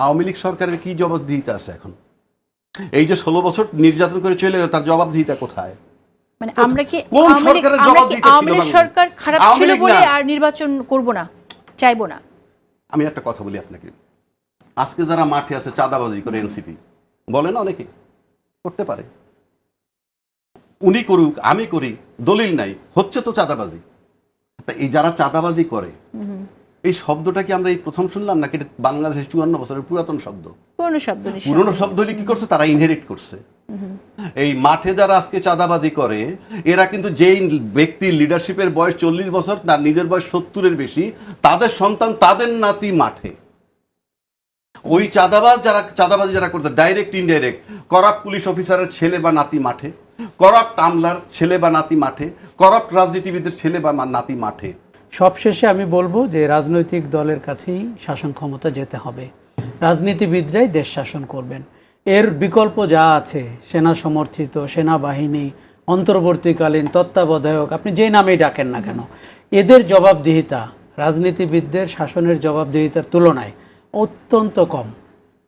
আওয়ামী লীগ সরকারের কি জবাবদিহিতা আছে এখন? এই যে ষোলো বছর নির্যাতন করে চলে গেল তার জবাবদিহিতা কোথায়? মানে আমরা কি আওয়ামী লীগ-? সরকার খারাপ ছিল বলে আর নির্বাচন করব না চাইব না? আমি একটা কথা বলি আপনাকে। আজকে যারা মাঠে আছে চাঁদাবাজি করে এনসিপি বলে না অনেকে? করতে পারে। উনি করুক আমি করি দলিল নাই হচ্ছে তো চাঁদাবাজি। তা এই যারা চাঁদাবাজি করে এই শব্দটা কি আমরা এই প্রথম শুনলাম নাকি এটা বাংলাদেশের চুয়ান্ন বছরের পুরাতন শব্দ? পুরনো শব্দ। পুরনো শব্দ হলে কি করছে? তারা ইনহেরিট করছে। এই মাঠে যারা আজকে চাঁদাবাজি করে এরা কিন্তু যেই ব্যক্তির লিডারশিপের বয়স চল্লিশ বছর তার নিজের বয়স সত্তরের বেশি তাদের সন্তান তাদের নাতি মাঠে। ওই চাঁদাবাজ যারা চাঁদাবাজি যারা করছে ডাইরেক্ট ইনডাইরেক্ট করাপ্ট পুলিশ অফিসারের ছেলে বা নাতি মাঠে করাপ্ট আমলার ছেলে বা নাতি মাঠে করাপ্ট রাজনীতিবিদের ছেলে বা নাতি মাঠে। সবশেষে আমি বলব যে রাজনৈতিক দলের কাছেই শাসন ক্ষমতা যেতে হবে। রাজনীতিবিদরাই দেশ শাসন করবেন। এর বিকল্প যা আছে, সেনা সমর্থিত, সেনাবাহিনী, অন্তর্বর্তীকালীন তত্ত্বাবধায়ক, আপনি যে নামেই ডাকেন না কেন, এদের জবাবদিহিতা রাজনীতিবিদদের শাসনের জবাবদিহিতার তুলনায় অত্যন্ত কম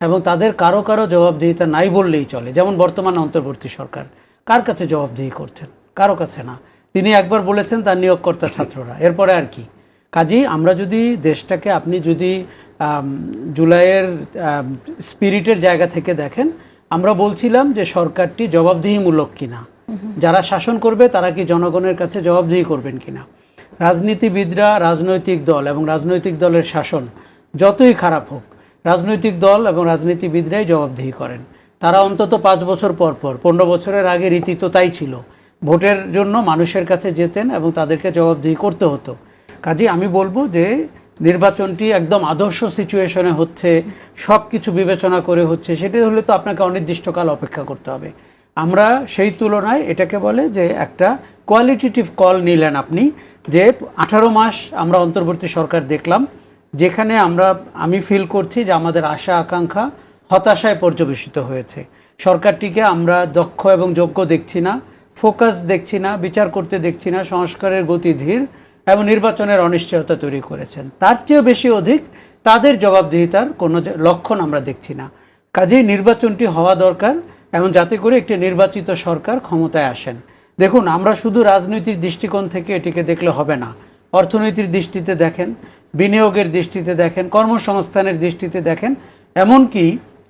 এবং তাদের কারও কারও জবাবদিহিতা নাই বললেই চলে, যেমন বর্তমান অন্তর্বর্তী সরকার। কার কাছে জবাবদিহি করছেন? কারও কাছে না। তিনি একবার বলেছেন তার নিয়োগকর্তা ছাত্ররা। এরপরে আর কি। কাজেই আমরা যদি দেশটাকে আপনি যদি জুলাইয়ের স্পিরিটের জায়গা থেকে দেখেন, আমরা বলছিলাম যে সরকারটি জবাবদিহিমূলক কিনা। যারা শাসন করবে, তারা কি জনগণের কাছে জবাবদিহি করবেন কিনা? রাজনীতিবিদরা রাজনৈতিক দল এবং রাজনৈতিক দলের শাসন যতই খারাপ হোক, রাজনৈতিক দল এবং রাজনীতিবিদরাই জবাবদিহি করেন। তারা অন্তত পাঁচ বছর পর পর, পনেরো বছরের আগে রীতি তো তাই ছিল। ভোটের জন্য মানুষের কাছে যেতেন এবং তাদেরকে জবাবদিহি করতে হতো। কাজে আমি বলব যে, নির্বাচনটি একদম আদর্শ সিচুয়েশনে হচ্ছে সব কিছু বিবেচনা করে হচ্ছে, সেটা হলে তো আপনাকে অনির্দিষ্টকাল অপেক্ষা করতে হবে। আমরা সেই তুলনায় এটাকে বলে যে, একটা কোয়ালিটেটিভ কল নিলেন আপনি, যে আঠারো মাস আমরা অন্তর্বর্তী সরকার দেখলাম, যেখানে আমরা, আমি ফিল করছি যে আমাদের আশা, আকাঙ্ক্ষা হতাশায় পর্যবেসিত হয়েছে। সরকারটিকে আমরা দক্ষ এবং যোগ্য দেখছি না ফোকাস দেখছি না, বিচার করতে দেখছি না, সংস্কারের গতি ধীর এবং নির্বাচনের অনিশ্চয়তা তৈরি করেছেন। তার চেয়েও বেশি অধিক তাদের জবাবদিহিতার কোনো লক্ষণ আমরা দেখছি না। কাজেই নির্বাচনটি হওয়া দরকার এবং যাতে করে একটি নির্বাচিত সরকার ক্ষমতায় আসেন। দেখুন, আমরা শুধু রাজনৈতিক দৃষ্টিকোণ থেকে এটিকে দেখলে হবে না। অর্থনীতির দৃষ্টিতে দেখেন, বিনিয়োগের দৃষ্টিতে দেখেন, কর্মসংস্থানের দৃষ্টিতে দেখেন, এমনকি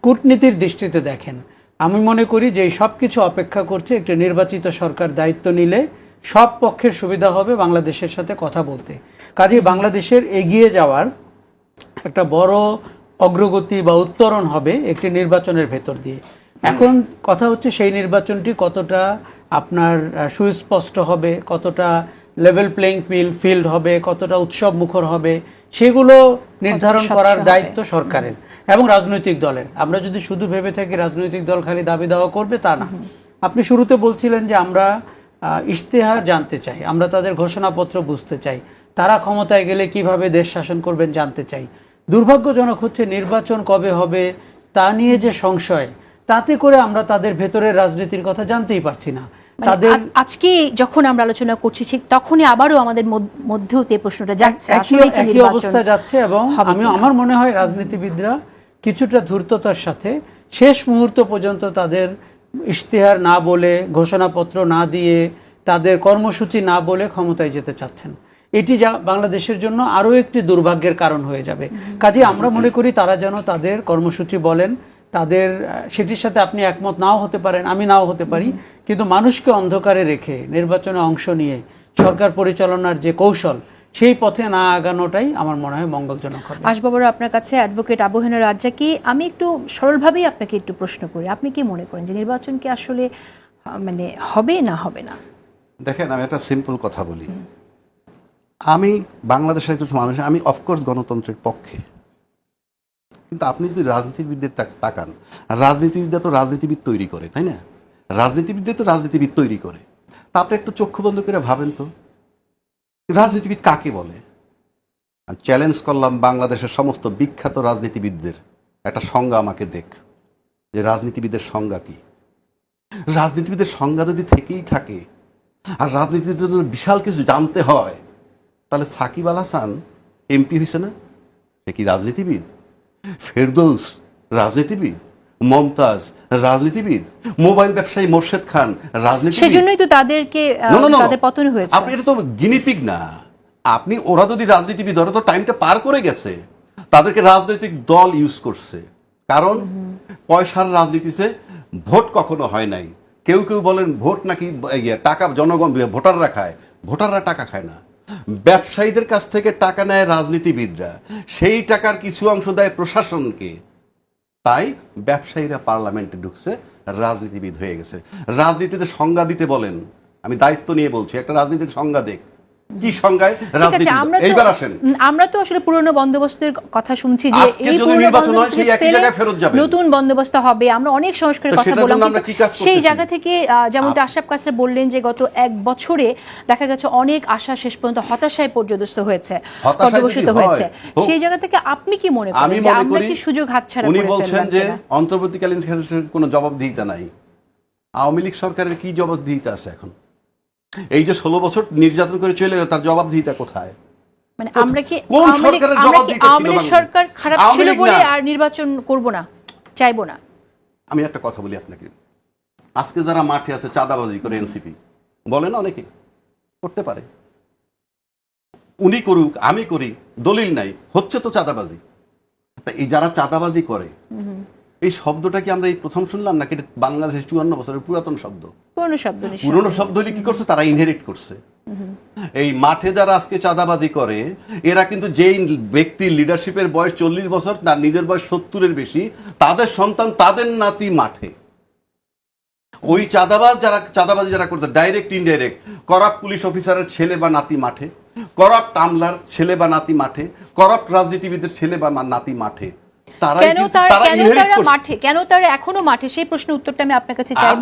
কূটনীতির দৃষ্টিতে দেখেন। আমি মনে করি যে সব কিছু অপেক্ষা করছে একটি নির্বাচিত সরকার দায়িত্ব নিলে সব পক্ষের সুবিধা হবে বাংলাদেশের সাথে কথা বলতে। কাজে বাংলাদেশের এগিয়ে যাওয়ার একটা বড় অগ্রগতি বা উত্তরণ হবে একটি নির্বাচনের ভেতর দিয়ে। এখন কথা হচ্ছে সেই নির্বাচনটি কতটা আপনার সুস্পষ্ট হবে কতটা লেভেল প্লেইং ফিল্ড হবে কতটা উৎসব মুখর হবে সেগুলো নির্ধারণ করার দায়িত্ব সরকারের। এবং রাজনৈতিক দলের। আমরা যদি শুধু ভেবে থাকি রাজনৈতিক দল খালি দাবি দাওয়া করবে তা না। আপনি শুরুতে বলছিলেন যে আমরা ইশতেহার জানতে চাই আমরা তাদের ঘোষণাপত্র বুঝতে চাই। তারা ক্ষমতায় গেলে কীভাবে দেশ শাসন করবেন জানতে চাই। দুর্ভাগ্যজনক হচ্ছে নির্বাচন কবে হবে তা নিয়ে যে সংশয় তাতে করে আমরা তাদের ভেতরের রাজনীতির কথা জানতেই পারছি না। মানে তাদের আজকে যখন আমরা আলোচনা করছি ঠিক তখনই আবারও আমাদের মধ্যেও তো প্রশ্নটা যাচ্ছে একই অবস্থা যাচ্ছে এবং আমি আমার মনে হয় রাজনীতিবিদরা কিছুটা ধূর্ততার সাথে শেষ মুহূর্ত পর্যন্ত তাদের ইশতেহার না বলে, ঘোষণাপত্র না দিয়ে তাদের কর্মসূচি না বলে ক্ষমতায় যেতে চাচ্ছেন। এটি যা বাংলাদেশের জন্য আরও একটি দুর্ভাগ্যের কারণ হয়ে যাবে। কাজে আমরা মনে করি তারা যেন তাদের কর্মসূচি বলেন, তাদের, সেটির সাথে আপনি একমত নাও হতে পারেন, আমি নাও হতে পারি। কিন্তু মানুষকে অন্ধকারে রেখে নির্বাচনে অংশ নিয়ে সরকার পরিচালনার যে কৌশল সেই পথে না আগানোটাই আমার মনে হয় মঙ্গলজনক হবে। আসবাবর আপনার কাছে অ্যাডভোকেট আবহেনা রাজ্জাকি আমি একটু সরলভাবেই আপনাকে একটু প্রশ্ন করি। আপনি কি মনে করেন যে নির্বাচন কি আসলে মানে হবে না হবে না? দেখেন আমি একটা সিম্পল কথা বলি। আমি বাংলাদেশের কিছু মানুষ আমি অফকোর্স গণতন্ত্রের পক্ষে। কিন্তু আপনি যদি রাজনীতিবিদদের তাকান রাজনীতিবিদরা তো রাজনীতিবিদ তৈরি করে তাই না? রাজনীতিবিদদের তো রাজনীতিবিদ তৈরি করে। তা আপনি একটু চক্ষু বন্ধ করে ভাবেন তো। রাজনীতিবিদ কাকে বলে? আমি চ্যালেঞ্জ করলাম বাংলাদেশের সমস্ত বিখ্যাত রাজনীতিবিদদের। একটা সংজ্ঞা আমাকে দেখ, যে রাজনীতিবিদের সংজ্ঞা কি? রাজনীতিবিদের সংজ্ঞা যদি থেকেই থাকে, আর রাজনীতির জন্য বিশাল কিছু জানতে হয়, তাহলে সাকিব আল হাসান এমপি হয়েছে না? সে কি রাজনীতিবিদ? ফেরদৌস রাজনীতিবিদ? মমতাজ রাজনীতিবিদ। মোবাইল ব্যবসায়ী মোর্শেদ খান রাজনীতিবিদ। সেজন্যই তো তাদেরকে. তাদের পতন হয়েছে। আপনি এটা তো গিনিপিগ না। আপনি ওরা যদি রাজনীতিবিদ ওরা তো টাইমটা পার করে গেছে। তাদেরকে রাজনৈতিক দল ইউজ করছে। কারণ পয়সার রাজনীতিতে ভোট কখনো হয় নাই। কেউ কেউ বলেন ভোট নাকি ইয়ে, টাকা জনগণ ভোটাররা খায়। ভোটাররা টাকা খায় না। ব্যবসায়ীদের কাছ থেকে টাকা নেয় রাজনীতিবিদরা। সেই টাকার কিছু অংশ দেয় প্রশাসনকে। তাই ব্যবসায়ীরা পার্লামেন্টে ঢুকছে, রাজনীতিবিদ হয়ে গেছে। রাজনীতিতে সংজ্ঞা দিতে বলেন। আমি দায়িত্ব নিয়ে বলছি, একটা রাজনীতির সংজ্ঞা দেখ। কি সংজ্ঞায় রাজনীতি এইবার আসেন। আমরা তো আসলে পুরনো বন্দোবস্তের কথা শুনছি যে এই পুরনো নির্বাচন হয়, সেই একই জায়গায় ফেরত যাবেন। নতুন বন্দোবস্ত হবে আমরা অনেক সংস্কারের কথা বললাম সেই জায়গা থেকে যেমনটা আশরাফ কাসরা বললেন যে গত এক বছরে দেখা গেছে অনেক আশা শেষ পর্যন্ত হতাশায় পর্যদস্ত হয়েছে পর্যবসিত হয়েছে। সেই জায়গা থেকে আপনি কি মনে করেন যে মনে আমরা করি কি সুযোগ হাতছাড়া উনি বলছেন যে অন্তর্বর্তীকালীন কোনো জবাবদিহিতা নাই। আওয়ামী লীগ সরকারের কি জবাবদিহিতা আছে এখন? এই যে ষোলো বছর নির্যাতন করে চলে গেল তার জবাবদিহিতা কোথায়? মানে আমরা কি কোন সরকারের আমরা জবাব দিতে ছিল আওয়ামী লীগ বাংলাদেশে? সরকার খারাপ ছিল বলে আর নির্বাচন করব না চাইব না? আমি একটা কথা বলি আপনাকে। আজকে যারা মাঠে আছে চাঁদাবাজি করে এনসিপি বলে না অনেকে? করতে পারে। উনি করুক আমি করি দলিল নাই হচ্ছে তো চাঁদাবাজি। এই যারা চাঁদাবাজি করে এই শব্দটা কি আমরা এই প্রথম শুনলাম নাকি এটা বাংলাদেশের চুয়ান্ন বছরের পুরাতন শব্দ? পুরনো শব্দ পুরনো শব্দ হলে কি করছে? তারা ইনহেরিট করছে। এই মাঠে যারা আজকে চাঁদাবাজি করে এরা কিন্তু যেই ব্যক্তির লিডারশিপের বয়স চল্লিশ বছর তার নিজের বয়স সত্তরের বেশি তাদের সন্তান তাদের নাতি মাঠে। ওই চাঁদাবাজ যারা চাঁদাবাজি যারা করছে ডাইরেক্ট ইনডাইরেক্ট করাপ পুলিশ অফিসারের ছেলে বা নাতি মাঠে করাপ্ট আমলার ছেলে বা নাতি মাঠে করাপ্ট রাজনীতিবিদের ছেলে বা নাতি মাঠে কেন তার কেন তারা মাঠে কেন তারা এখনও মাঠে? সেই প্রশ্নের উত্তরটা আমি আপনার কাছে চাইব।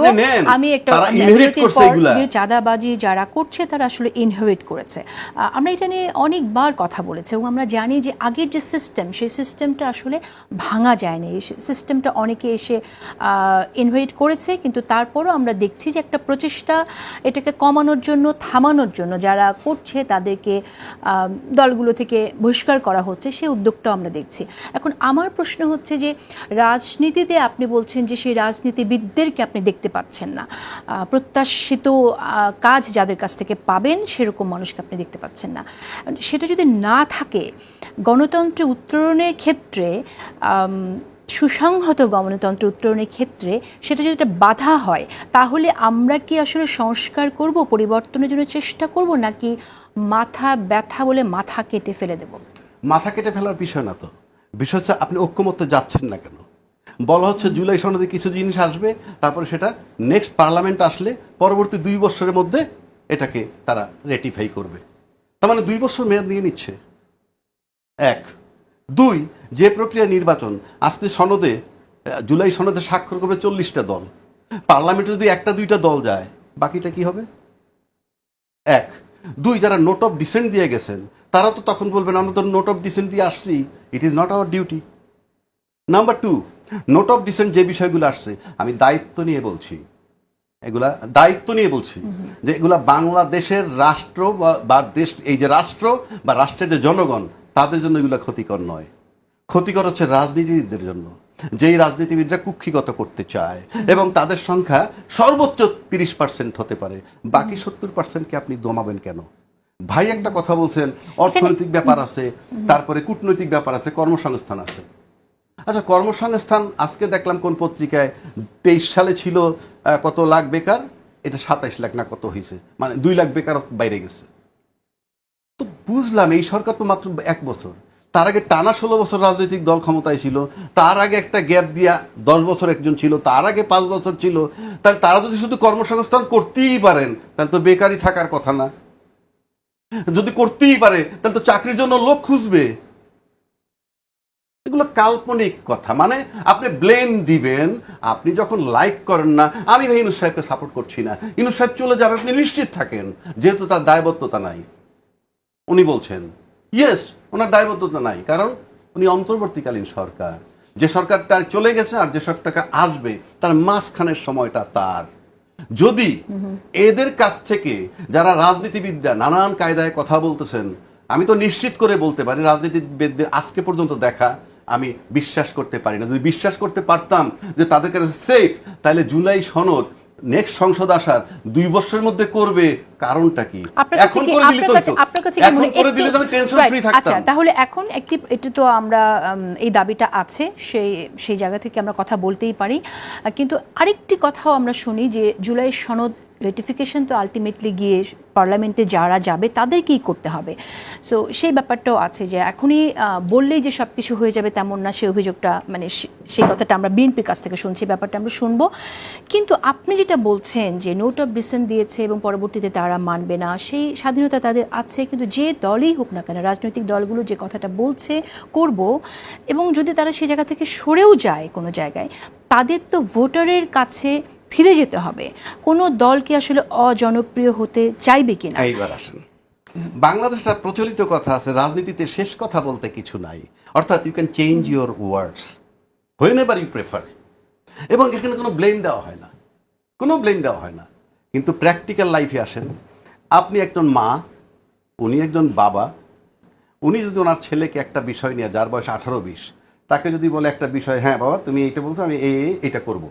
আমি একটা তারা আমি inherit বিরতির করছে পর এগুলা। যে চাঁদাবাজি যারা করছে তারা আসলে ইনহেরিট করেছে। আহ, আমরা এটা নিয়ে অনেকবার কথা বলেছি এবং আমরা জানি যে আগের যে সিস্টেম সেই সিস্টেমটা আসলে ভাঙা যায়নি। সিস্টেমটা অনেকে এসে ইনহেরিট করেছে কিন্তু তারপরও আমরা দেখছি যে একটা প্রচেষ্টা এটাকে কমানোর জন্য থামানোর জন্য যারা করছে তাদেরকে আহ, দলগুলো থেকে বহিষ্কার করা হচ্ছে সেই উদ্যোগটাও আমরা দেখছি। এখন আমার প্রশ্ন হচ্ছে যে, রাজনীতিতে আপনি বলছেন যে, সেই রাজনীতিবিদদেরকে আপনি দেখতে পাচ্ছেন না। প্রত্যাশিত কাজ যাদের কাছ থেকে পাবেন, সেরকম মানুষকে আপনি দেখতে পাচ্ছেন না। সেটা যদি না থাকে, গণতন্ত্রে উত্তরণের ক্ষেত্রে সুসংহত গণতন্ত্র উত্তরণের ক্ষেত্রে সেটা যদি একটা বাধা হয়, তাহলে আমরা কি আসলে সংস্কার করব, পরিবর্তনের জন্য চেষ্টা করব, নাকি মাথা ব্যথা বলে মাথা কেটে ফেলে দেব? মাথা কেটে ফেলার বিষয় না তো। বিষয় হচ্ছে আপনি ঐক্যমত্যে যাচ্ছেন না কেন? বলা হচ্ছে জুলাই সনদে কিছু জিনিস আসবে, তারপরে সেটা নেক্সট পার্লামেন্ট আসলে পরবর্তী দুই বছরের মধ্যে এটাকে তারা রেটিফাই করবে। তার মানে দুই বছর মেয়াদ নিয়ে নিচ্ছে। এক। দুই, যে প্রক্রিয়া নির্বাচন, আজকে সনদে জুলাই সনদে স্বাক্ষর করবে চল্লিশটা দল। পার্লামেন্টে যদি একটা দুইটা দল যায়, বাকিটা কি হবে? এক। দুই, যারা নোট অফ ডিসেন্ট দিয়ে গেছেন তারা তো তখন বলবেন, আমরা তো নোট অফ ডিসেন্ট দিয়ে আসছি। It is not our duty number two note of dissent যে বিষয়গুলো আসছে, আমি দায়িত্ব নিয়ে বলছি। এগুলা দায়িত্ব নিয়ে বলছি। যে এগুলা বাংলাদেশের রাষ্ট্র বা- দেশ, এই যে রাষ্ট্র বা রাষ্ট্রের যে জনগণ, তাদের জন্য এগুলা ক্ষতিকর নয়। ক্ষতিকর হচ্ছে রাজনীতিবিদদের জন্য। যেই রাজনীতিবিদরা কুক্ষিগত করতে চায়, এবং তাদের সংখ্যা সর্বোচ্চ তিরিশ পার্সেন্ট হতে পারে। বাকি সত্তর পার্সেন্টকে আপনি দমাবেন কেন? ভাই একটা কথা বলছেন অর্থনৈতিক ব্যাপার আছে তারপরে কূটনৈতিক ব্যাপার আছে কর্মসংস্থান আছে। আচ্ছা কর্মসংস্থান আজকে দেখলাম কোন পত্রিকায় তেইশ সালে ছিল কত লাখ বেকার? এটা সাতাইশ লাখ না কত হয়েছে? মানে দুই লাখ বেকার বাইরে গেছে। তো বুঝলাম এই সরকার তো মাত্র এক বছর। তার আগে টানা ষোলো বছর রাজনৈতিক দল ক্ষমতায় ছিল তার আগে একটা গ্যাপ দিয়া দশ বছর একজন ছিল তার আগে পাঁচ বছর ছিল। তাহলে তারা যদি শুধু কর্মসংস্থান করতেই পারেন তাহলে তো বেকারই থাকার কথা না। যদি করতেই পারে, তাহলে তো চাকরির জন্য লোক খুঁজবে। এগুলো কাল্পনিক কথা। মানে আপনি ব্লেম দিবেন, আপনি যখন লাইক করেন না, আমি ভাই ইনুস সাহেবকে সাপোর্ট করছি না। ইনুস সাহেব চলে যাবে, আপনি নিশ্চিত থাকেন, যেহেতু তার দায়বদ্ধতা নাই। উনি বলছেন ইয়েস ওনার দায়বদ্ধতা নাই, কারণ উনি অন্তর্বর্তীকালীন সরকার। যে সরকারটা চলে গেছে আর যে সরকারটা আসবে, তার মাঝখানের সময়টা তার। যদি এদের কাছ থেকে যারা রাজনীতিবিদরা নানান কায়দায় কথা বলতেছেন, আমি তো নিশ্চিত করে বলতে পারি, রাজনীতিবিদদের আজকে পর্যন্ত দেখা আমি বিশ্বাস করতে পারি না। যদি বিশ্বাস করতে পারতাম যে তাদের কাছে সেফ তাহলে জুলাই সনদ নেক্সট সংসদ আসার দুই বছরের মধ্যে করবে কারণটা কি? এখন করে দিলে তো আপনার কাছে এখন করে দিলে আমি টেনশন ফ্রি থাকতাম। আচ্ছা তাহলে এখন একটি এটা তো আমরা এই দাবিটা আছে সেই সেই জায়গা থেকে আমরা কথা বলতেই পারি। কিন্তু আরেকটি কথাও আমরা শুনি যে জুলাই সনদ রেটিফিকেশন তো আলটিমেটলি গিয়ে পার্লামেন্টে যারা যাবে তাদেরকেই করতে হবে? সো সেই ব্যাপারটাও আছে যে এখনই বললেই যে সব কিছু হয়ে যাবে তেমন না সেই অভিযোগটা মানে সে- সেই কথাটা আমরা বিএনপির কাছ থেকে শুনছি, ব্যাপারটা আমরা শুনব। কিন্তু আপনি যেটা বলছেন যে নোট অফ ডিসেন্ট দিয়েছে এবং পরবর্তীতে তারা মানবে না, সেই স্বাধীনতা তাদের আছে, কিন্তু যে দলই হোক না কেন, রাজনৈতিক দলগুলো যে কথাটা বলছে, করব। এবং যদি তারা সেই জায়গা থেকে সরেও যায় কোনো জায়গায়, তাদের তো ভোটারের কাছে ফিরে যেতে হবে। কোনো দলকে আসলে অজনপ্রিয় হতে চাইবে কিনা? এইবার আসেন। বাংলাদেশটা প্রচলিত কথা আছে, রাজনীতিতে শেষ কথা বলতে কিছু নাই। অর্থাৎ you can change your words whenever you prefer এবং এখানে কোনো ব্লেম দেওয়া হয় না। কোনো ব্লেম দেওয়া হয় না। কিন্তু প্র্যাকটিক্যাল লাইফে আসেন। আপনি একজন মা, উনি একজন বাবা। উনি যদি ওনার ছেলেকে একটা বিষয় নিয়ে, যার বয়স আঠারো বিশ, তাকে যদি বলে একটা বিষয় হ্যাঁ বাবা, তুমি এইটা বলছো, আমি এই- এইটা করব।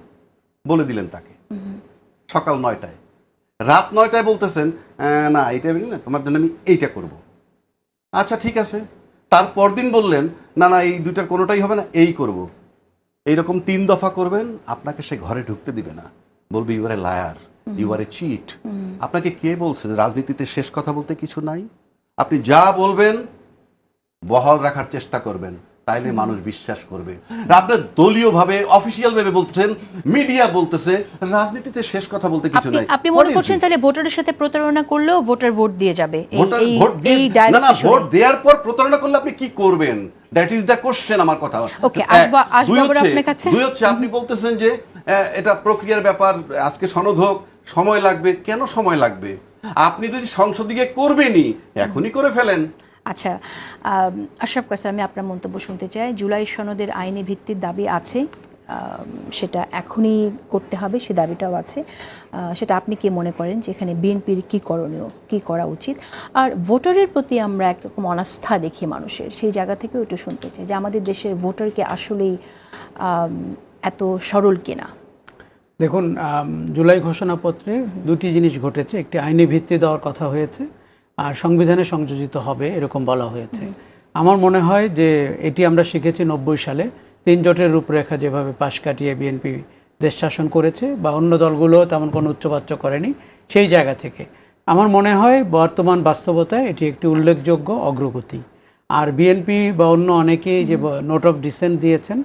বলে দিলেন তাকে। সকাল নয়টায়। রাত নয়টায় বলতেছেন "আহ, না বলি না তোমার জন্য আমি এইটা করব। আচ্ছা ঠিক আছে। তারপর দিন বললেন না না এই দুইটার কোনোটাই হবে না এই করব। এইরকম তিন দফা করবেন আপনাকে সে ঘরে ঢুকতে দিবে না। বলবে you are a liar you are a cheat আপনাকে কে বলছে? রাজনীতিতে শেষ কথা বলতে কিছু নাই? আপনি যা বলবেন বহাল রাখার চেষ্টা করবেন। তাইলে মানুষ বিশ্বাস করবে। আপনার দলীয় ভাবে অফিসিয়াল ভাবে বলতেছেন মিডিয়া বলতেছে রাজনীতিতে শেষ কথা বলতে কিছু নাই। আপনি মনে করছেন তাহলে ভোটারের সাথে প্রতারণা করলেও ভোটার ভোট দিয়ে যাবে? এই- না না ভোট দেওয়ার পর প্রতারণা করলে আপনি কি করবেন? দ্যাট ইজ দ্য কোশ্চেন আমার কথা। আসব দুই হচ্ছে- আপনি বলতেছেন যে এটা প্রক্রিয়ার ব্যাপার আজকে সনদ হোক সময় লাগবে। কেন সময় লাগবে? আপনি যদি সংসদ দিকে করবেনই এখনই করে ফেলেন। আচ্ছা আশরাফ কাসার, আমি আপনার মন্তব্য শুনতে চাই। জুলাই সনদের আইনি ভিত্তির দাবি আছে সেটা এখনই করতে হবে, সে দাবিটাও আছে। সেটা আপনি কি মনে করেন যে এখানে বিএনপির কী করণীয়, কি করা উচিত? আর ভোটারের প্রতি আমরা একরকম অনাস্থা দেখি মানুষের, সেই জায়গা থেকেও একটু শুনতে চাই যে আমাদের দেশের ভোটারকে আসলেই এত সরল কিনা। দেখুন জুলাই ঘোষণাপত্রে দুটি জিনিস ঘটেছে, একটি আইনি ভিত্তি দেওয়ার কথা হয়েছে আর সংবিধানে সংযোজিত হবে এরকম বলা হয়েছে। আমার মনে হয় যে এটি আমরা শিখেছি নব্বই সালে। তিন জোটের রূপরেখা যেভাবে পাশ কাটিয়ে বিএনপি দেশ শাসন করেছে বা অন্য দলগুলো তেমন কোনো উচ্চবাচ্য করেনি সেই জায়গা থেকে। আমার মনে হয় বর্তমান বাস্তবতায় এটি একটি উল্লেখযোগ্য অগ্রগতি। আর বিএনপি বা অন্য অনেকেই যে নোট অফ ডিসেন্ট দিয়েছেন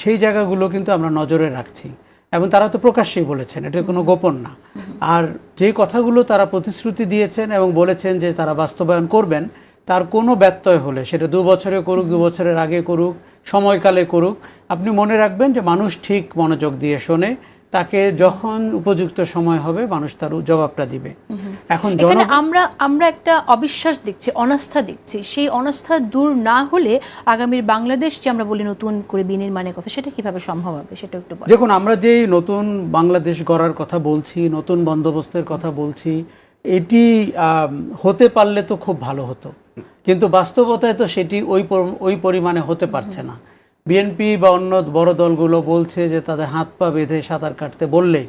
সেই জায়গাগুলো কিন্তু আমরা নজরে রাখছি। এবং তারা তো প্রকাশ্যেই বলেছেন, এটা কোনো গোপন না। আর যে কথাগুলো তারা প্রতিশ্রুতি দিয়েছেন এবং বলেছেন যে তারা বাস্তবায়ন করবেন, তার কোনো ব্যত্যয় হলে, সেটা দু বছরে করুক, দু বছরের আগে করুক, সময়কালে করুক, আপনি মনে রাখবেন যে মানুষ ঠিক মনোযোগ দিয়ে শোনে তাকে যখন উপযুক্ত সময় হবে মানুষ তার জবাবটা দিবে। এখন আমরা আমরা একটা অবিশ্বাস দেখছি অনাস্থা দেখছি। সেই অনাস্থা দূর না হলে আগামীর বাংলাদেশ যে আমরা বলি নতুন করে বিনির্মাণের কথা সেটা কীভাবে সম্ভব হবে? সেটা একটু দেখুন আমরা যেই নতুন বাংলাদেশ গড়ার কথা বলছি নতুন বন্দোবস্তের কথা বলছি এটি হতে পারলে তো খুব ভালো হতো। কিন্তু বাস্তবতায় তো সেটি ওই ওই পরিমাণে হতে পারছে না। বিএনপি বা অন্য বড় দলগুলো বলছে যে তাদের হাত পা বেঁধে সাঁতার কাটতে বললে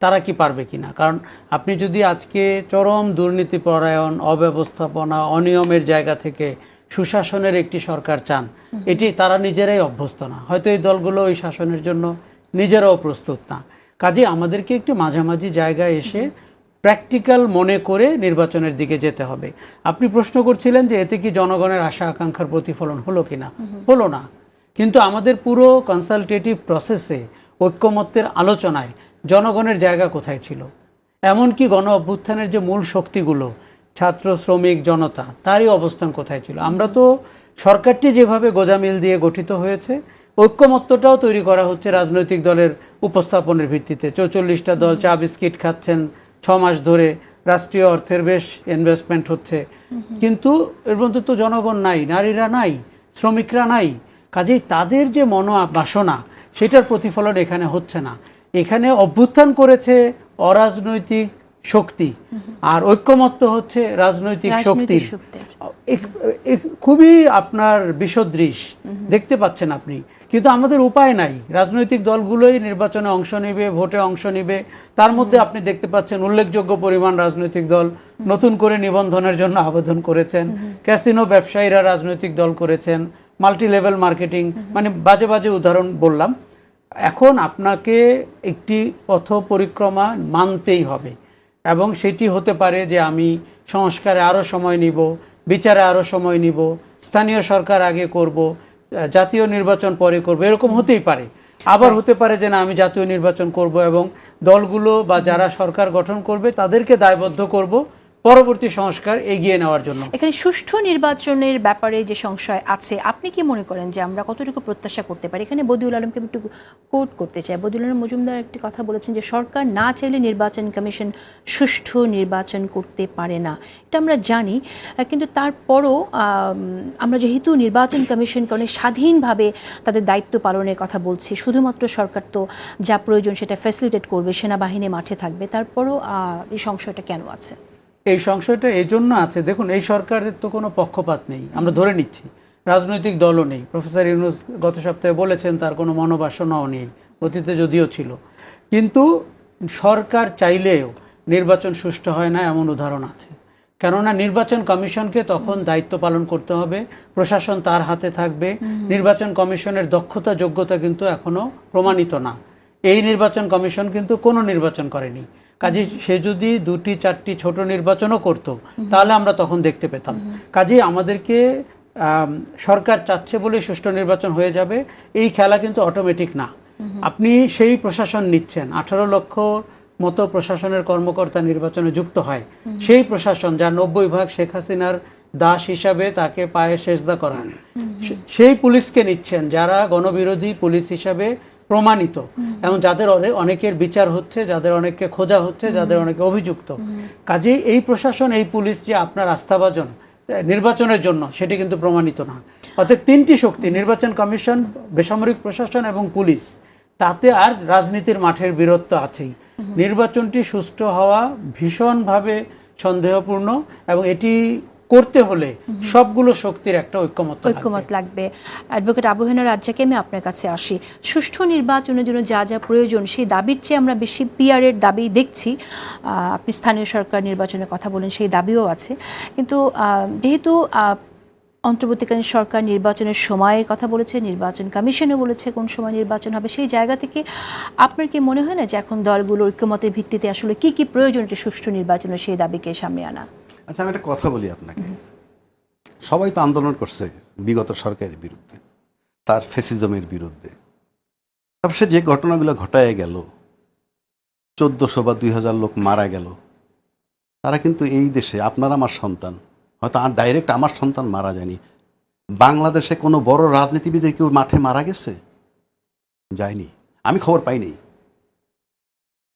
তারা কি পারবে কিনা? কারণ আপনি যদি আজকে চরম দুর্নীতিপরায়ণ, অব্যবস্থাপনা, অনিয়মের জায়গা থেকে সুশাসনের একটি সরকার চান, এটি তারা নিজেরাই অভ্যস্ত না। হয়তো এই দলগুলো ওই শাসনের জন্য নিজেরাও প্রস্তুত না। কাজে আমাদেরকে একটু মাঝামাঝি জায়গায় এসে প্র্যাকটিক্যাল মনে করে নির্বাচনের দিকে যেতে হবে। আপনি প্রশ্ন করছিলেন যে এতে কি জনগণের আশা আকাঙ্ক্ষার প্রতিফলন হলো কিনা? হলো না। কিন্তু আমাদের পুরো কনসালটেটিভ প্রসেসে ঐক্যমত্যের আলোচনায় জনগণের জায়গা কোথায় ছিল? এমনকি গণ অভ্যুত্থানের যে মূল শক্তিগুলো ছাত্র শ্রমিক জনতা তারই অবস্থান কোথায় ছিল? আমরা তো সরকারটি যেভাবে গোজামিল দিয়ে গঠিত হয়েছে ঐক্যমত্যটাও তৈরি করা হচ্ছে রাজনৈতিক দলের উপস্থাপনের ভিত্তিতে। চৌচল্লিশটা দল চা বিস্কিট খাচ্ছেন ছ মাস ধরে রাষ্ট্রীয় অর্থের বেশ ইনভেস্টমেন্ট হচ্ছে। কিন্তু এর মধ্যে তো জনগণ নাই নারীরা নাই শ্রমিকরা নাই। কাজেই তাদের যে মন বাসনা সেটার প্রতিফলন এখানে হচ্ছে না। এখানে অভ্যুত্থান করেছে অরাজনৈতিক শক্তি। আর ঐক্যমত্য হচ্ছে রাজনৈতিক এক- খুবই আপনার বিষদৃশ দেখতে পাচ্ছেন আপনি। কিন্তু আমাদের উপায় নাই। রাজনৈতিক দলগুলোই নির্বাচনে অংশ নেবে ভোটে অংশ নেবে। তার মধ্যে আপনি দেখতে পাচ্ছেন উল্লেখযোগ্য পরিমাণ রাজনৈতিক দল নতুন করে নিবন্ধনের জন্য আবেদন করেছেন। ক্যাসিনো ব্যবসায়ীরা রাজনৈতিক দল করেছেন। মাল্টি লেভেল মার্কেটিং মানে বাজে বাজে উদাহরণ বললাম। এখন আপনাকে একটি পথ পরিক্রমা মানতেই হবে এবং সেটি হতে পারে যে আমি সংস্কারে আরও সময় নিব বিচারে আরও সময় নিব স্থানীয় সরকার আগে করব জাতীয় নির্বাচন পরে করব এরকম হতেই পারে। আবার হতে পারে যে না আমি জাতীয় নির্বাচন করব এবং দলগুলো বা যারা সরকার গঠন করবে তাদেরকে দায়বদ্ধ করব পরবর্তী সংস্কার এগিয়ে নেওয়ার জন্য। এখানে সুষ্ঠু নির্বাচনের ব্যাপারে যে সংশয় আছে আপনি কি মনে করেন যে আমরা কতটুকু প্রত্যাশা করতে পারি? এখানে বদিউল আলমকে একটু কোট করতে চাই। বদিউল আলম মজুমদার একটি কথা বলেছেন যে সরকার না চাইলে নির্বাচন কমিশন সুষ্ঠু নির্বাচন করতে পারে না। এটা আমরা জানি কিন্তু তারপরও আম, আমরা যেহেতু নির্বাচন কমিশনকে অনেক স্বাধীনভাবে তাদের দায়িত্ব পালনের কথা বলছি শুধুমাত্র সরকার তো যা প্রয়োজন সেটা ফ্যাসিলিটেট করবে সেনাবাহিনী মাঠে থাকবে তারপরও এই সংশয়টা কেন আছে? এই সংশয়টা এই জন্য আছে। দেখুন এই সরকারের তো কোনো পক্ষপাত নেই। আমরা ধরে নিচ্ছি। রাজনৈতিক দলও নেই। প্রফেসর ইউনুস গত সপ্তাহে বলেছেন তার কোনো মনোবাসনাও নেই অতীতে যদিও ছিল। কিন্তু সরকার চাইলেও নির্বাচন সুষ্ঠু হয় না এমন উদাহরণ আছে। কেননা নির্বাচন কমিশনকে তখন দায়িত্ব পালন করতে হবে। প্রশাসন তার হাতে থাকবে। নির্বাচন কমিশনের দক্ষতা যোগ্যতা কিন্তু এখনও প্রমাণিত না। এই নির্বাচন কমিশন কিন্তু কোনো নির্বাচন করেনি। কাজে সে যদি দুটি চারটি ছোট নির্বাচনও করত তাহলে আমরা তখন দেখতে পেতাম। কাজে আমাদেরকে সরকার চাচ্ছে বলে সুষ্ঠু নির্বাচন হয়ে যাবে এই খেলা কিন্তু অটোমেটিক না। আপনি সেই প্রশাসন নিচ্ছেন। আঠারো লক্ষ মতো প্রশাসনের কর্মকর্তা নির্বাচনে যুক্ত হয়। সেই প্রশাসন যা নব্বই ভাগ শেখ হাসিনার দাস হিসাবে তাকে পায়ে সেজদা করান সেই পুলিশকে নিচ্ছেন যারা গণবিরোধী পুলিশ হিসাবে প্রমাণিত। এবং যাদের অনে- অনেকের বিচার হচ্ছে যাদের অনেককে খোঁজা হচ্ছে যাদের অনেকে অভিযুক্ত। কাজেই এই প্রশাসন এই পুলিশ যে আপনার আস্থাভাজন নির্বাচনের জন্য সেটি কিন্তু প্রমাণিত না। অর্থাৎ তিনটি শক্তি নির্বাচন কমিশন বেসামরিক প্রশাসন এবং পুলিশ তাতে আর রাজনীতির মাঠের বীরত্ব আছেই। নির্বাচনটি সুষ্ঠু হওয়া ভীষণভাবে সন্দেহপূর্ণ এবং এটি করতে হলে সবগুলো শক্তির একটা ঐক্যমত্য লাগবে। ঐক্যমত লাগবে। অ্যাডভোকেট আবহেনা রাজ্জাকে আমি আপনার কাছে আসি। সুষ্ঠু নির্বাচনের জন্য যা যা প্রয়োজন সেই দাবির চেয়ে আমরা বেশি পিআরের দাবি দেখছি। আপনি স্থানীয় সরকার নির্বাচনের কথা বলেন সেই দাবিও আছে। কিন্তু যেহেতু আহ, অন্তর্বর্তীকালীন সরকার নির্বাচনের সময়ের কথা বলেছে নির্বাচন কমিশনও বলেছে কোন সময় নির্বাচন হবে সেই জায়গা থেকে আপনার কি মনে হয় না যে এখন দলগুলো ঐক্যমতের ভিত্তিতে আসলে কি কি প্রয়োজন সুষ্ঠু নির্বাচনের সেই দাবিকে সামনে আনা? আচ্ছা আমি একটা কথা বলি আপনাকে। সবাই তো আন্দোলন করছে বিগত সরকারের বিরুদ্ধে, তার ফেসিজমের বিরুদ্ধে। তারপর সে যে ঘটনাগুলো ঘটায় গেল, চোদ্দশো বা দুই হাজার লোক মারা গেল, তারা কিন্তু এই দেশে, আপনার আমার সন্তান, হয়তো আর ডাইরেক্ট আমার সন্তান মারা যায়নি। বাংলাদেশে কোনো বড় রাজনীতিবিদের কেউ মাঠে মারা গেছে? যায়নি। আমি খবর পাইনি।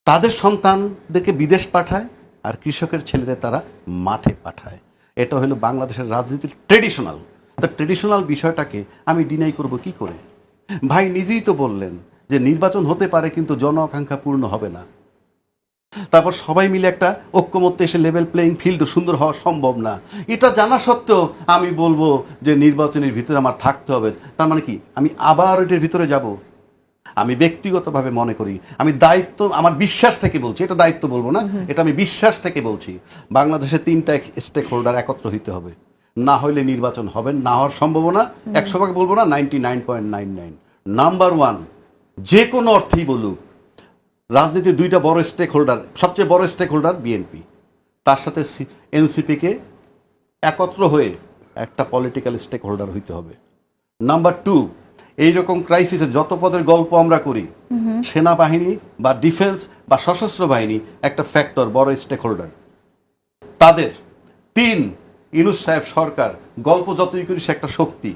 তাদের সন্তানদেরকে বিদেশ পাঠায় আর কৃষকের ছেলেরা তারা মাঠে পাঠায়। এটা হলো বাংলাদেশের রাজনীতির ট্রেডিশনাল তা ট্রেডিশনাল বিষয়টাকে আমি ডিনাই করব কি করে? ভাই নিজেই তো বললেন যে নির্বাচন হতে পারে কিন্তু জন আকাঙ্ক্ষা পূর্ণ হবে না। তারপর সবাই মিলে একটা ঐক্যমত্য এসে লেভেল প্লেইং ফিল্ড সুন্দর হওয়া সম্ভব না। এটা জানা সত্ত্বেও আমি বলব যে নির্বাচনের ভিতরে আমার থাকতে হবে। তার মানে কি? আমি আবার এটার ভিতরে যাব? আমি ব্যক্তিগতভাবে মনে করি আমি দায়িত্ব আমার বিশ্বাস থেকে বলছি এটা দায়িত্ব বলব না এটা আমি বিশ্বাস থেকে বলছি বাংলাদেশে তিনটা স্টেক হোল্ডার একত্র হইতে হবে। না হইলে নির্বাচন হবে না, হওয়ার সম্ভাবনা একশো ভাগ বলব না ninety nine point nine nine number one যে কোনো অর্থেই বলুক রাজনীতির দুইটা বড় স্টেক হোল্ডার সবচেয়ে বড় স্টেক হোল্ডার বিএনপি তার সাথে এনসিপিকে একত্র হয়ে একটা পলিটিক্যাল স্টেক হোল্ডার হইতে হবে। নাম্বার টু এইরকম ক্রাইসিসে যত পদের গল্প আমরা করি, সেনাবাহিনী বা ডিফেন্স বা সশস্ত্র বাহিনী একটা ফ্যাক্টর বড় স্টেক হোল্ডার তাদের তিন ইনুস সাহেব সরকার, গল্প যতই করি সে একটা শক্তি।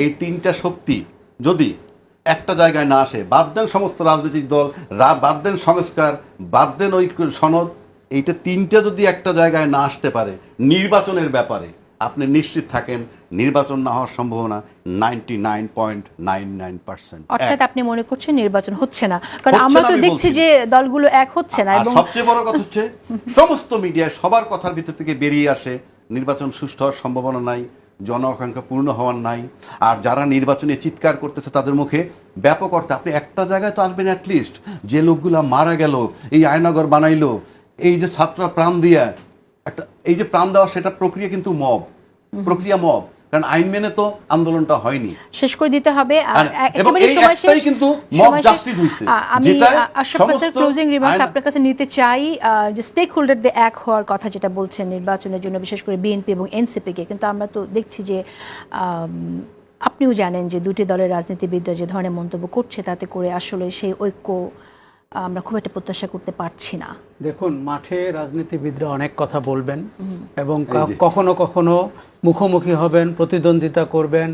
এই তিনটা শক্তি যদি একটা জায়গায় না আসে, বাদ দেন সমস্ত রাজনৈতিক দল বাদ দেন সংস্কার, বাদ দেন ওই সনদ, এইটা তিনটা যদি একটা জায়গায় না আসতে পারে, নির্বাচনের ব্যাপারে আপনি নিশ্চিত থাকেন নির্বাচন না হওয়ার সম্ভাবনা ninety nine point nine nine percent অর্থাৎ আপনি মনে করছেন নির্বাচন হচ্ছে না। কারণ আমরা তো দেখছি যে দলগুলো এক হচ্ছে না এবং সবচেয়ে বড় কথা হচ্ছে সমস্ত মিডিয়ায় সবার কথার ভিতর থেকে বেরিয়ে আসে নির্বাচন সুষ্ঠু হওয়ার সম্ভাবনা নাই জন আকাঙ্ক্ষা পূর্ণ হওয়ার নাই আর যারা নির্বাচনে চিৎকার করতেছে তাদের মুখে ব্যাপক অর্থে আপনি একটা জায়গায় তো আসবেন অ্যাটলিস্ট যে লোকগুলা মারা গেল এই আয়নাগর বানাইলো এই যে ছাত্ররা প্রাণ দিয়া একটা এই যে প্রাণ দেওয়া সেটা প্রক্রিয়া কিন্তু মব প্রক্রিয়া মব কারণ আইন মেনে তো আন্দোলনটা হয়নি। শেষ করে দিতে হবে। এবং এই একটাই কিন্তু mob সময় হইছে, আমি আশরাফ কাসের ক্লোজিং রিমার্কস আপনার কাছে নিতে চাই। যে স্টেক হোল্ডারদের এক হওয়ার কথা যেটা বলছেন নির্বাচনের জন্য বিশেষ করে বিএনপি এবং এনসিপি কে কিন্তু আমরা তো দেখছি যে আপনিও জানেন যে দুটি দলের রাজনীতিবিদরা যে ধরনের মন্তব্য করছে তাতে করে আসলে সেই ঐক্য আমরা খুব একটা প্রত্যাশা করতে পারছি না। দেখুন মাঠে রাজনীতিবিদরা অনেক কথা বলবেন এবং কখনো কখনো মুখোমুখি হবেন প্রতিদ্বন্দ্বিতা করবেন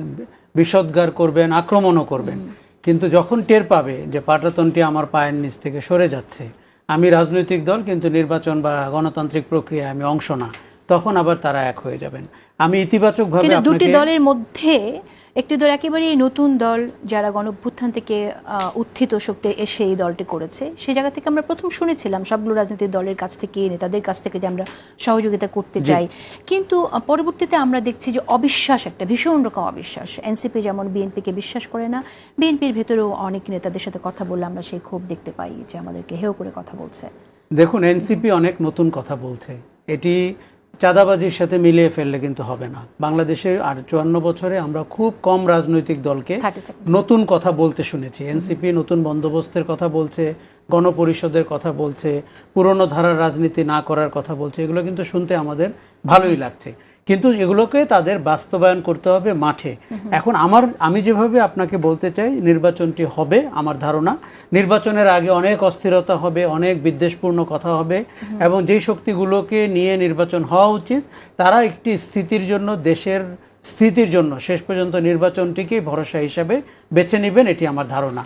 বিষদগার করবেন আক্রমণও করবেন। কিন্তু যখন টের পাবে যে পাটাতনটি আমার পায়ের নিচ থেকে সরে যাচ্ছে আমি রাজনৈতিক দল কিন্তু নির্বাচন বা গণতান্ত্রিক প্রক্রিয়ায় আমি অংশ না তখন আবার তারা এক হয়ে যাবেন। আমি ইতিবাচকভাবে দুটি দলের মধ্যে একটি দল একেবারেই নতুন দল যারা গণভ্যুত্থান থেকে উত্থিত শক্তি এসে এই দলটি করেছে। সেই জায়গা থেকে আমরা প্রথম শুনেছিলাম সবগুলো রাজনৈতিক দলের কাছ থেকে নেতাদের কাছ থেকে যে আমরা সহযোগিতা করতে চাই। কিন্তু পরবর্তীতে আমরা দেখছি যে অবিশ্বাস একটা ভীষণ রকম অবিশ্বাস। এনসিপি যেমন বিএনপিকে বিশ্বাস করে না বিএনপির ভেতরেও অনেক নেতাদের সাথে কথা বললে আমরা সেই ক্ষোভ দেখতে পাই যে আমাদেরকে হেও করে কথা বলছে। দেখুন এনসিপি অনেক নতুন কথা বলছে। এটি চাঁদাবাজির সাথে মিলিয়ে ফেললে কিন্তু হবে না। বাংলাদেশের আর চুয়ান্ন বছরে আমরা খুব কম রাজনৈতিক দলকে নতুন কথা বলতে শুনেছি। এনসিপি নতুন বন্দোবস্তের কথা বলছে গণপরিষদের কথা বলছে পুরনো ধারার রাজনীতি না করার কথা বলছে। এগুলো কিন্তু শুনতে আমাদের ভালোই লাগছে। কিন্তু এগুলোকে তাদের বাস্তবায়ন করতে হবে মাঠে। এখন আমার আমি যেভাবে আপনাকে বলতে চাই নির্বাচনটি হবে আমার ধারণা। নির্বাচনের আগে অনেক অস্থিরতা হবে অনেক বিদ্বেষপূর্ণ কথা হবে এবং যেই শক্তিগুলোকে নিয়ে নির্বাচন হওয়া উচিত তারা একটি স্থিতির জন্য দেশের স্থিতির জন্য শেষ পর্যন্ত নির্বাচনটিকেই ভরসা হিসাবে বেছে নেবেন এটি আমার ধারণা।